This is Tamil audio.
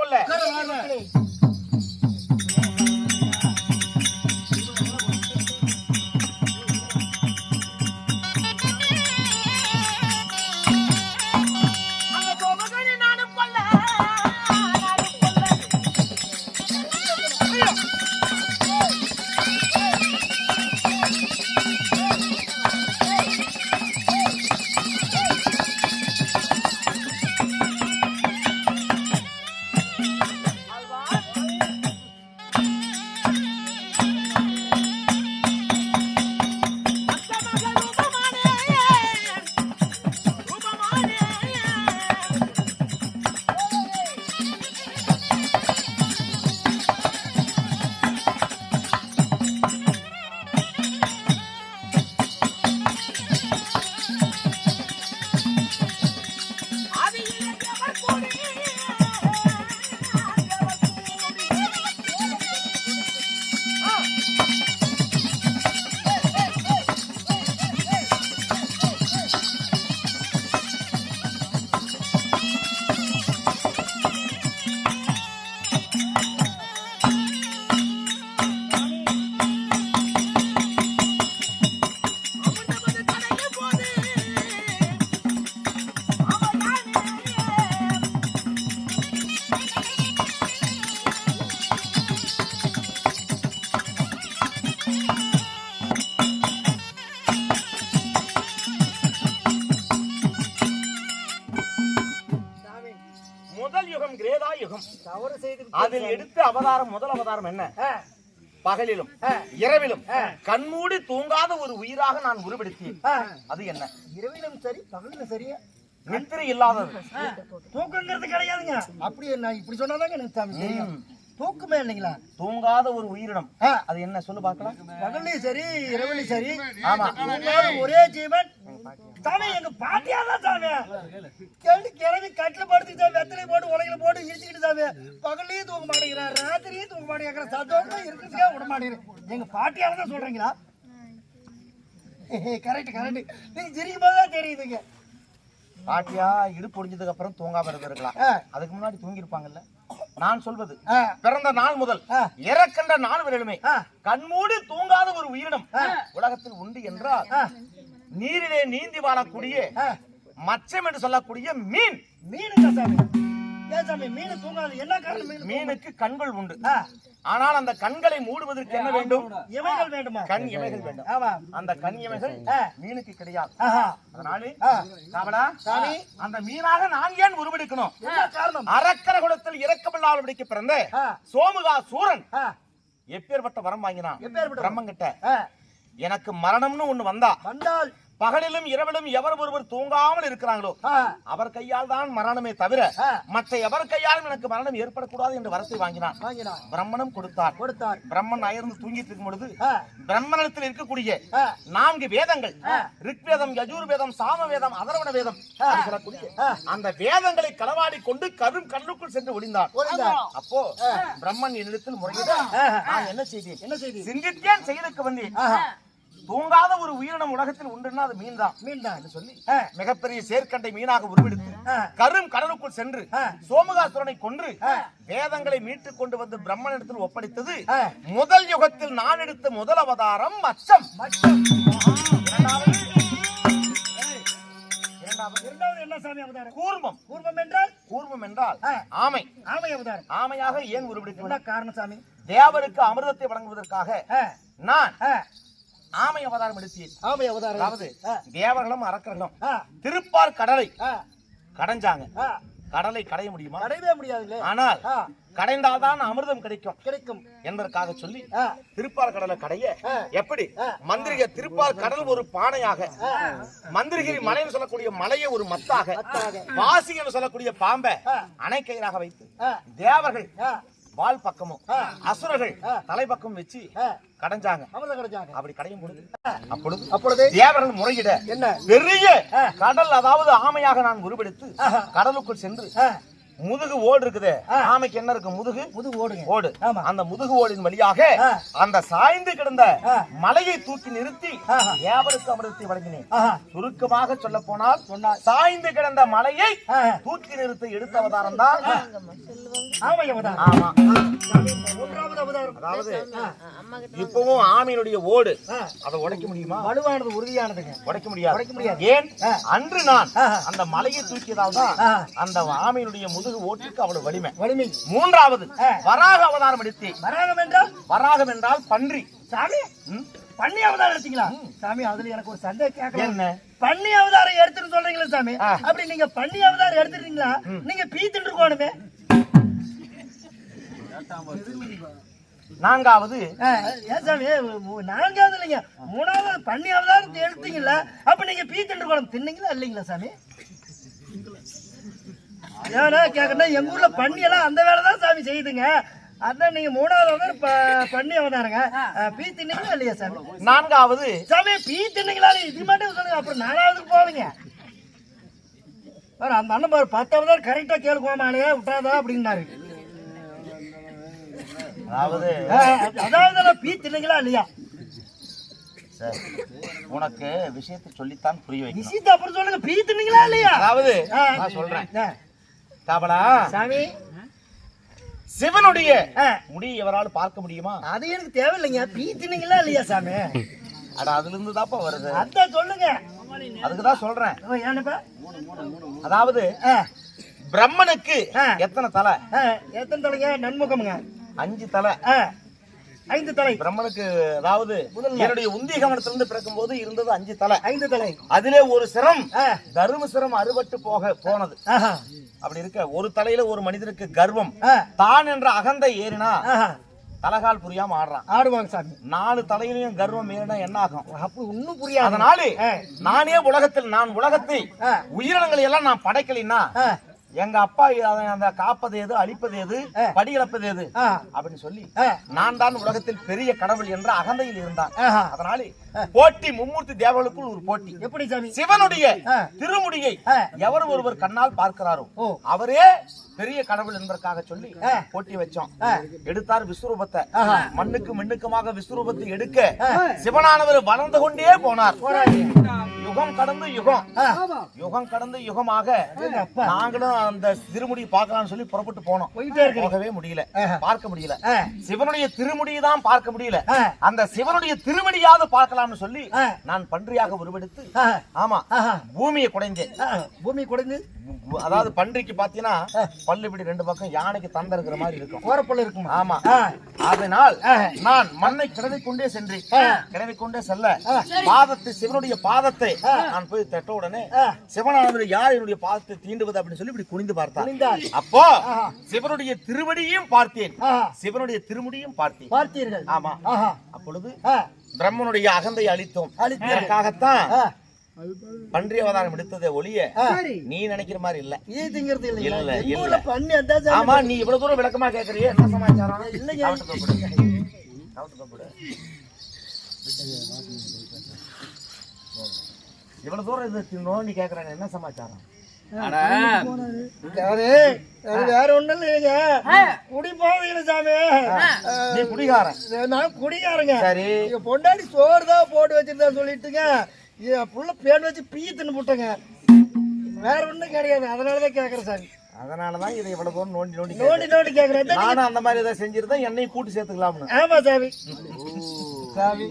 கொள்ள செய்து அதில் எடுத்த அவதாரம் முதல் அவதாரம் என்ன? பகலிலும். இரவிலும். கண்மூடி தூங்காத ஒரு உயிராக நான் உருவெடுத்தேன். அது என்ன? இரவிலும் சரி பகலிலும் சரியா? நித்திரை இல்லாதது. தூக்கங்கிறது கிடையாதுங்க. அப்படி என்ன? இப்படி சொன்னாதாங்க எனக்கு சாமி தெரியும். தூக்கமே இல்லைங்களா? தூங்காத ஒரு உயிரினம். அது என்ன? சொல்லு பார்க்கலாம். பகல்லையும் சரி இரவுலையும் சரி. ஆமா. ஒரே ஜீவன். சாமி எங்க பாட்டியா தான் சாமி. கேள்வி கிளம்பி கட்டில சாமி பகல்லையும் தூங்க மாட்டேங்கிறான் ராத்திரியும் தூங்க மாட்டேங்கிற சத்தம் இருக்கிறதுக்கே விட மாட்டேங்கிறேன் எங்க பாட்டியால தான் சொல்றீங்களா? கரெக்ட் கரெக்ட் நீங்க சிரிக்கும் போது தான் தெரியுதுங்க. பாட்டியா இடுப்பு ஒடிஞ்சதுக்கு அப்புறம் தூங்காம இருந்திருக்கலாம். அதுக்கு முன்னாடி தூங்கி இருப்பாங்கல்ல நான் சொல்வது பிறந்த நாள் முதல். இறக்கின்ற நாள் வரையிலுமே. கண்மூடி தூங்காத ஒரு உயிரினம் உலகத்தில் உண்டு என்றால் நீரிலே நீந்தி வாழக்கூடிய. மச்சம் என்று சொல்லக்கூடிய மீன். மீன் மீனுக்கு கண்கள் உண்டு. ஆனால் அந்த கண்களை மூடுவதற்கு என்ன வேண்டும்? இவைகள் வேண்டுமா? கண் இமைகள் வேண்டும். அந்த கண் இமைகள். மீனுக்கு கிடையாது. அதனாலே ஆ. காவலா சாமி. அந்த மீனாக நான் ஏன் உருவெடுக்கணும்? அரக்கர குலத்தில் இறக்கமில்லாமல் பிடிக்க பிறந்த. சோமுகா சூரன் எப்பேற்பட்ட வரம் வாங்கினான்? எப்பேற்பட்ட பிரம்மன் கிட்ட எனக்கு மரணம்னு ஒண்ணு வந்தா வந்தால் பகலிலும் இரவிலும் எவர் ஒருவர் தூங்காமல் இருக்கிறாங்களோ அவர் கையால் தான் மரணமே தவிர. மற்ற எவர் கையாலும் எனக்கு மரணம் ஏற்படக்கூடாது என்று வரத்தை வாங்கினான். பிரம்மனும் கொடுத்தார் கொடுத்தார் பிரம்மன் அயர்ந்து தூங்கிட்டு இருக்கும் பொழுது பிரம்மணத்தில் இருக்கக்கூடிய நான்கு வேதங்கள் ரிக்வேதம் யஜூர் வேதம் சாம வேதம் அதர்வண வேதம் அந்த வேதங்களை களவாடி கொண்டு கரும் கண்ணுக்குள் சென்று ஒளிந்தார். அப்போ பிரம்மன் என்னிடத்தில் முறையிட நான் என்ன செய்தேன்? என்ன செய்தி சிந்தித்தேன் செயலுக்கு வந்தேன். தூங்காத ஒரு உயிரினம் உலகத்தில் உண்டுன்னா அது மீன் தான் மீன் தான் சொல்லி மிகப்பெரிய சேர்க்கண்டை மீனாக உருவெடுத்து. கரும் கடலுக்குள் சென்று. சோமகாசுரனை கொன்று. வேதங்களை மீட்டுக் கொண்டு வந்து பிரம்மனிடத்தில் ஒப்படைத்தது. முதல் யுகத்தில் நான் எடுத்த முதல் அவதாரம் மச்சம். கூர்மம். கூர்மம் என்றால்? கூர்மம் என்றால். ஆமை. ஆமை அவதாரம். ஆமையாக ஏன் உருவெடுக்க காரணம் சாமி? தேவருக்கு அமிர்தத்தை வழங்குவதற்காக நான் ஆமை அவதாரம் எடுத்தேன் ஆமை அவதாரம் அதாவது தேவர்களும் அரக்கர்களும் திருப்பார் கடலை கடைஞ்சாங்க. கடலை கடைய முடியுமா? அடையவே முடியாதுங்களே. ஆனால் கடைந்தால்தான் அமிர்தம் கிடைக்கும். கிடைக்கும். என்பதற்காக சொல்லி திருப்பார் கடலை கடைய. எப்படி. மந்திரிக திருப்பார் கடல் ஒரு பானையாக. மந்திரிகிரி மலைன்னு சொல்லக்கூடிய மலையை ஒரு மத்தாக. வாசி என்று சொல்லக்கூடிய பாம்பை. அணைக்கயிறாக வைத்து தேவர்கள் வால் பக்கமும். அசுரர்கள். தலைப்பக்கம் வச்சு கடைஞ்சாங்க கிடைச்சாங்க அப்படி கடையும் பொழுது அப்பொழுது அப்பொழுது தேவர்கள் முறையிட என்ன பெரிய. கடல் அதாவது ஆமையாக நான் உருவெடுத்து. கடலுக்குள் சென்று முதுகு ஓடு இருக்குது ஆமைக்கு என்ன இருக்கு முதுகு முதுகு ஓடு ஆமா. அந்த முதுகு ஓடின் வழியாக. அந்த சாய்ந்து கிடந்த. மலையை தூக்கி நிறுத்தி. ஏவருக்கு அமிர்தத்தை வழங்கினேன் சுருக்கமாக சொல்ல போனால். சாய்ந்து கிடந்த மலையை. தூக்கி நிறுத்த எடுத்த அவதாரம் தான் அதாவது இப்பவும் ஆமையினுடைய ஓடு. அதை உடைக்க முடியுமா வலுவானது உறுதியானதுங்க உடைக்க முடியாது உடைக்க முடியாது. ஏன். அன்று நான். அந்த மலையை தூக்கியதால் தான். அந்த ஆமையினுடைய முதுகு ஓட்டுக்கு அவ்வளவு வலிமை. வலிமை. மூன்றாவது. வராக அவதாரம் எடுத்தேன். வராகம் என்றால்? வராகம் என்றால் பன்றி. சாமி? பண்ணி அவதாரம் எடுத்தீங்களா? சாமி அதுல எனக்கு ஒரு சந்தேகம் கேட்கலாம் என்ன? பண்ணி அவதாரம் எடுத்துன்னு சொல்றீங்களா சாமி. அப்படி நீங்க பண்ணி அவதாரம் எடுத்துட்டீங்களா? நீங்க பீத்துட்டு இருக்கணுமே. நான்காவது ஏன் சாமி நான்காவது இல்லைங்க. மூணாவது பண்ணி அவதாரம் எடுத்தீங்களா அப்ப நீங்க பீத்துட்டு இருக்கணும். தின்னீங்களா இல்லைங்களா சாமி? ஏன்னா கேட்கணும் எங்க ஊர்ல பண்ணி எல்லாம் அந்த வேலை தான் சாமி செய்யுதுங்க. அதான் நீங்க மூணாவது ப- பண்ணி அவதாரங்க ஆ, பீ தின்னீங்களா இல்லையா சாமி? நான்காவது. சாமி பீ தின்னீங்களா இது மட்டும் சொல்லுங்க அப்புறம் நாலாவதுக்கு போவீங்க. பாரு, அந்த அண்ணன் பாரு பத்தாவது கரெக்டா கேளுக்குவாமானே விட்டாதா அப்படின்னாரு. அதாவது ஆ, அதாவது பீ தின்னீங்களா இல்லையா? சரி, உனக்கு விஷயத்தை சொல்லித்தான் புரிய வைக்கணும். விஷயத்தை அப்புறம் சொல்லுங்க பீ தின்னீங்களா இல்லையா? அதாவது ஆ. நான் சொல்றேன். ஆ, காபலா சாமி. சிவனுடைய ஆ, முடி எவரால் பார்க்க முடியுமா? அது எனக்கு தேவையில்லைங்க. பீ தின்னீங்களா இல்லையா சாமி? அட அதுல இருந்து தாப்பா வருது. அதான் சொல்லுங்க. அதுக்குதான் சொல்றேன். ஓ, ஏன்னப்பா அதாவது பிரம்மனுக்கு. எத்தனை தலை? எத்தனை தலைங்க? நன்முகமுங்க. அஞ்சு தலை. ஐந்து தலை. பிரம்மனுக்கு அதாவது என்னுடைய உந்தி கவனத்திலிருந்து பிறக்கும் போது இருந்தது அஞ்சு தலை. ஐந்து தலை. அதிலே ஒரு சிரம் தரும சிரம் அறுபட்டு போக போனது. அப்படி இருக்க ஒரு தலையில ஒரு மனிதனுக்கு கர்வம். தான் என்ற அகந்தை ஏறினா. தலகால் புரியாம ஆடுறான். ஆடுவாங்க சாமி. நாலு தலையிலையும் கர்வம் ஏறினா என்ன ஆகும்? அப்ப இன்னும் புரியாது. அதனால. நானே உலகத்தில் நான் உலகத்தை உயிரினங்களை எல்லாம் நான் படைக்கலைன்னா எங்க அப்பா அந்த காப்பது எது அழிப்பது எது படி இழப்பது எது அப்படின்னு சொல்லி நான் தான் உலகத்தில் பெரிய கடவுள் என்ற அகந்தையில் இருந்தான். அதனால போட்டி மும்மூர்த்தி தேவர்களுக்குள் ஒரு போட்டி எப்படி சிவனுடைய. திருமுடியை. எவர் ஒருவர் கண்ணால் பார்க்கிறாரோ. அவரே பெரிய கடவுள் என்பதற்காக சொல்லி. போட்டி வச்சோம். எடுத்தார் விஸ்வரூபத்தை. மண்ணுக்கு மின்னுக்குமாக விஸ்வரூபத்தை எடுக்க. சிவனானவர் வளர்ந்து கொண்டே போனார் யுகம் கடந்து யுகம். யுகம் கடந்து யுகமாக நாங்களும் அந்த திருமுடி பார்க்கலாம்னு சொல்லி புறப்பட்டு போனோம். போகவே முடியல. பார்க்க முடியல. சிவனுடைய திருமுடியை தான் பார்க்க முடியல. அந்த சிவனுடைய திருமடியாவது பார்க்கலாம்னு சொல்லி நான் பன்றியாக உருவெடுத்து ஆமா பூமியை குடைந்தேன். பூமி கொடுந்து? அதாவது பன்றிக்கு பாத்தீங்கன்னா பல்லு இப்படி ரெண்டு பக்கம் யானைக்கு தந்த இருக்கிற மாதிரி இருக்கும். கோரப்பள்ள இருக்குமா? ஆமா. அதனால். நான் மண்ணை கிடவி கொண்டே சென்றேன். கிடவி கொண்டே செல்ல. பாதத்தை சிவனுடைய பாதத்தை நான் போய் தட்ட உடனே. சிவனானவர் யார் என்னுடைய பாதத்தை தீண்டுவது அப்படின்னு சொல்லி இப்படி குனிந்து பார்த்தார். அப்போ. சிவனுடைய திருவடியையும் பார்த்தேன். சிவனுடைய திருமுடியும் பார்த்தேன். பார்த்தீர்கள். ஆமா. அப்பொழுது பிரம்மனுடைய அகந்தை அழித்தோம். அழித்தீர்கள். பன்றி அவதாரம் எடுத்ததை ஒளிய. நீ நினைக்கிற மாதிரி இல்ல. இல்ல, இல்ல. ஊர்ல பண்ணி அந்த சாமி ஆமா நீ இவ்வளவு தூரம் விளக்கமா கேக்குறியே? என்ன சமாச்சாரம். இவ்வளவு தூரம் இது நோண்டி கேக்குறாங்க. என்ன சமாச்சாரம்? வேற ஒண்ணும் இல்லைங்க. குடி போவீங்க சாமி. நீ குடிகாரன். நான் குடிக்காரங்க சரி. பொண்டாடி சோறு தான் போட்டு வச்சிருந்தா சொல்லிட்டுங்க. என் புள்ள பேன் வச்சு பீ தின்னு போட்டங்க. வேற ஒண்ணும் கிடையாது. அதனாலதான் கேக்குறேன் சாமி. அதனாலதான் இதை இவ்வளவு தூரம் நோண்டி நோண்டி நோண்டி கேக்குறேன். நோண்டி கேக்குறேன். நானும் அந்த மாதிரி ஏதாவது செஞ்சிருந்தா என்னையும் கூட்டி சேர்த்துக்கலாம்னு. ஆமா சாமி. சாமி.